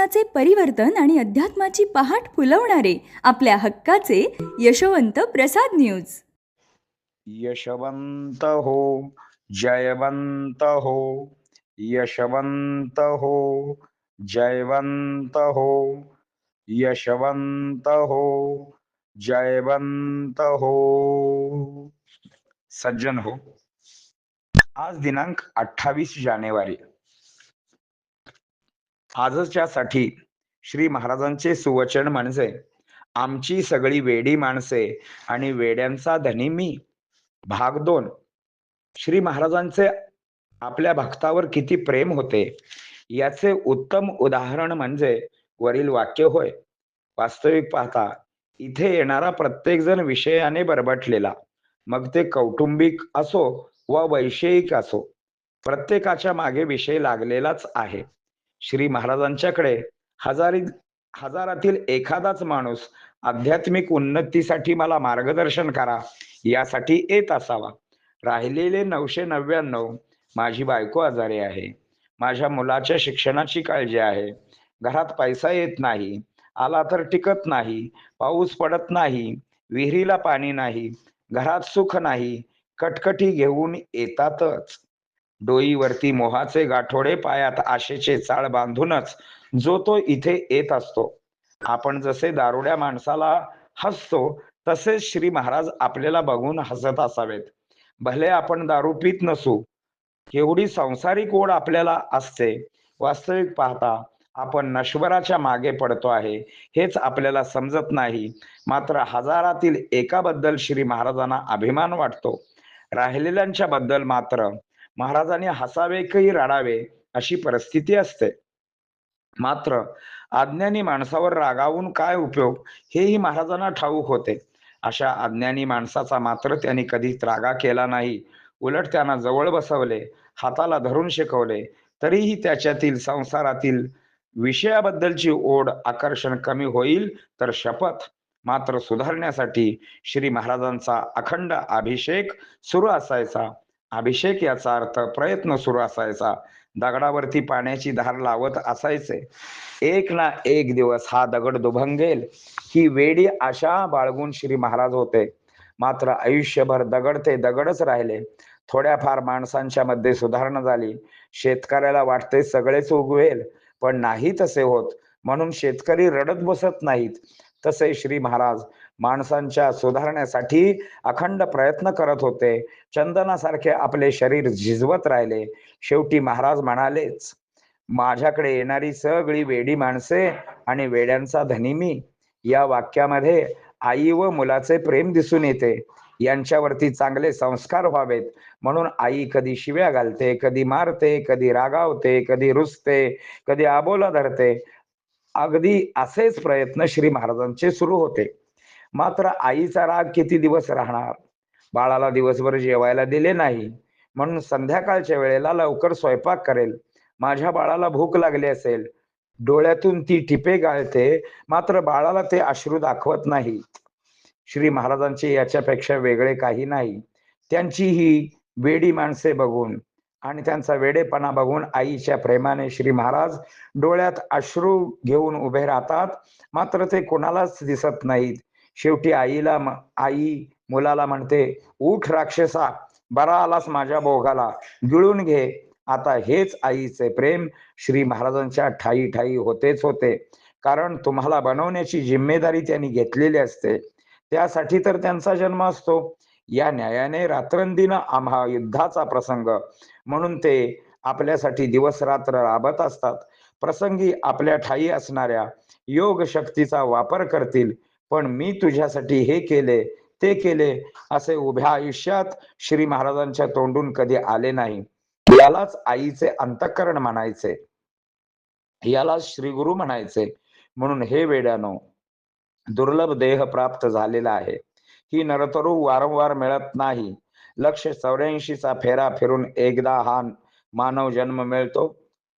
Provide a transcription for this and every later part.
जीवनाचे परिवर्तन आणि अध्यात्माची पहाट फुलवणारे आपल्या हक्काचे यशवंत प्रसाद न्यूज. यशवंत हो जयवंत हो यशवंत हो जयवंत हो यशवंत हो जयवंत हो. सज्जन हो. आज दिनांक अठ्ठावीस जानेवारी. आजच्या साठी श्री महाराजांचे सुवचन म्हणजे आमची सगळी वेडी माणसे आणि वेड्यांचा धनी मी. भाग दोन. श्री महाराजांचे आपल्या भक्तावर किती प्रेम होते? याचे उत्तम उदाहरण म्हणजे वरील वाक्य होय. वास्तविक पाहता इथे येणारा प्रत्येक जण विषयाने बरबटलेला. मग ते कौटुंबिक असो व वैषयिक असो प्रत्येकाच्या मागे विषय लागलेलाच आहे. श्री महाराजांच्याकडे हजारी हजारातील एखादाच माणूस आध्यात्मिक उन्नतीसाठी मला मार्गदर्शन करा यासाठी येत असावा. राहिलेले नऊशे नव्याण्णव माझी बायको आजारी आहे. माझ्या मुलाच्या शिक्षणाची काळजी आहे. घरात पैसा येत नाही. आला तर टिकत नाही. पाऊस पडत नाही. विहिरीला पाणी नाही. घरात सुख नाही. कटकटी घेऊन येतातच. डोईवरती मोहाचे गाठोडे पायात आशेचे चाळ बांधूनच जो तो इथे येत असतो. आपण जसे दारुड्या माणसाला हसतो तसेच श्री महाराज आपल्याला बघून हसत असावेत. भले आपण दारू पित नसू एवढी संसारिक ओढ आपल्याला असते. वास्तविक पाहता आपण नश्वराच्या मागे पडतो आहे हेच आपल्याला समजत नाही. मात्र हजारातील एकाबद्दल श्री महाराजांना अभिमान वाटतो. राहिलेल्यांच्या बद्दल मात्र महाराजांनी हसावे की रडावे अशी परिस्थिती असते. मात्र अज्ञानी माणसावर रागावून काय उपयोग? हेही महाराजांना ठाऊक होते. अशा अज्ञानी माणसाचा मात्र त्यांनी कधी रागा केला नाही. उलट त्यांना जवळ बसवले हाताला धरून शिकवले तरीही त्याच्यातील संसारातील विषयाबद्दलची ओढ आकर्षण कमी होईल तर शपथ मात्र सुधारण्यासाठी श्री महाराजांचा अखंड अभिषेक सुरू असायचा. अभिषेक याचा अर्थ प्रयत्न सुरू असायचा. दगडावरती पाण्याची धार लावत असायचे. एक ना एक दिवस हा दगड दुभंगेल. ही वेडी आशा बाळगून श्री महाराज होते. मात्र आयुष्यभर दगड ते दगडच राहिले. थोड्याफार माणसांच्या मध्ये सुधारणा झाली. शेतकऱ्याला वाटते सगळेच उगवेल पण नाही तसे होत. म्हणून शेतकरी रडत बसत नाहीत. तसे श्री महाराज माणसांच्या सुधारण्यासाठी अखंड प्रयत्न करत होते. चंदनासारखे आपले शरीर झिजवत राहिले. शेवटी महाराज म्हणालेच माझ्याकडे येणारी सगळी वेडी माणसे आणि वेड्यांचा धनी मी. या वाक्यामध्ये आई व मुलाचे प्रेम दिसून येते. यांच्यावरती चांगले संस्कार व्हावेत. म्हणून आई कधी शिव्या घालते कधी मारते कधी रागावते कधी रुसते कधी आबोला धरते. अगदी असेच प्रयत्न श्री महाराजांचे सुरू होते. मात्र आईचा राग किती दिवस राहणार? बाळाला दिवसभर जेवायला दिले नाही. म्हणून संध्याकाळच्या वेळेला लवकर स्वयंपाक करेल. माझ्या बाळाला भूक लागली असेल. डोळ्यातून ती टिपे गाळते. मात्र बाळाला ते अश्रू दाखवत नाही. श्री महाराजांचे याच्यापेक्षा वेगळे काही नाही. त्यांची ही वेडी माणसे बघून आणि त्यांचा वेडेपणा बघून आईच्या प्रेमाने श्री महाराज डोळ्यात अश्रू घेऊन उभे राहतात. मात्र ते कोणालाच दिसत नाहीत. शेवटी आईला आई मुलाला म्हणते उठ राक्षसा बरा आलास माझ्या भोगाला गिळून घे. आता हेच आईचे प्रेम श्री महाराजांच्या ठाई ठाई होतेच होते. कारण तुम्हाला बनवण्याची जिम्मेदारी त्यांनी घेतलेली असते. त्यासाठी तर त्यांचा जन्म असतो. या न्यायाने रात्रंदिन आम्हा युद्धाचा प्रसंग म्हणून ते आपल्यासाठी दिवस रात्र राबत असतात. प्रसंगी आपल्या ठाई असणाऱ्या योग शक्तीचा वापर करतील. पण मी तुझ्यासाठी हे केले ते केले असे उभ्या आयुष्यात श्री महाराजांच्या तोंडून कधी आले नाही. यालाच आईचे अंतःकरण म्हणायचे. यालाच श्री गुरु म्हणायचे. म्हणून हे वेड्यानो दुर्लभ देह प्राप्त झालेला आहे. ही नरतरू वारंवार मिळत नाही. लक्ष चौऱ्याऐंशीचा फेरा फिरून एकदा हा मानव जन्म मिळतो.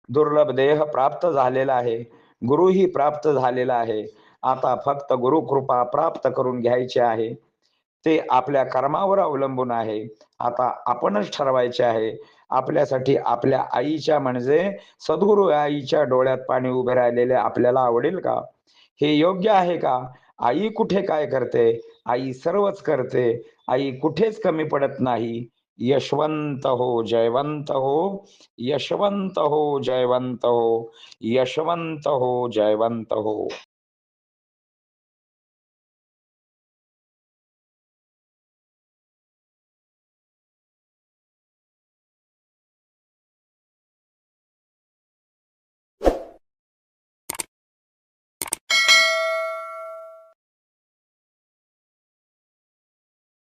दुर्लभ देह प्राप्त झालेला आहे. गुरुही प्राप्त झालेला आहे. आता फक्त गुरुकृपा प्राप्त करून घ्यायची आहे. ते आपल्या कर्मावर अवलंबून आहे. आता आपणच ठरवायचे आहे. आपल्यासाठी आपल्या आईच्या म्हणजे सद्गुरु आईच्या डोळ्यात पाणी उभे राहिलेले आपल्याला आवडेल का? हे योग्य आहे का? आई कुठे काय करते? आई सर्वच करते. आई कुठेच कमी पडत नाही. यशवंत हो जयवंत हो. यशवंत हो जयवंत हो. यशवंत हो जयवंत हो.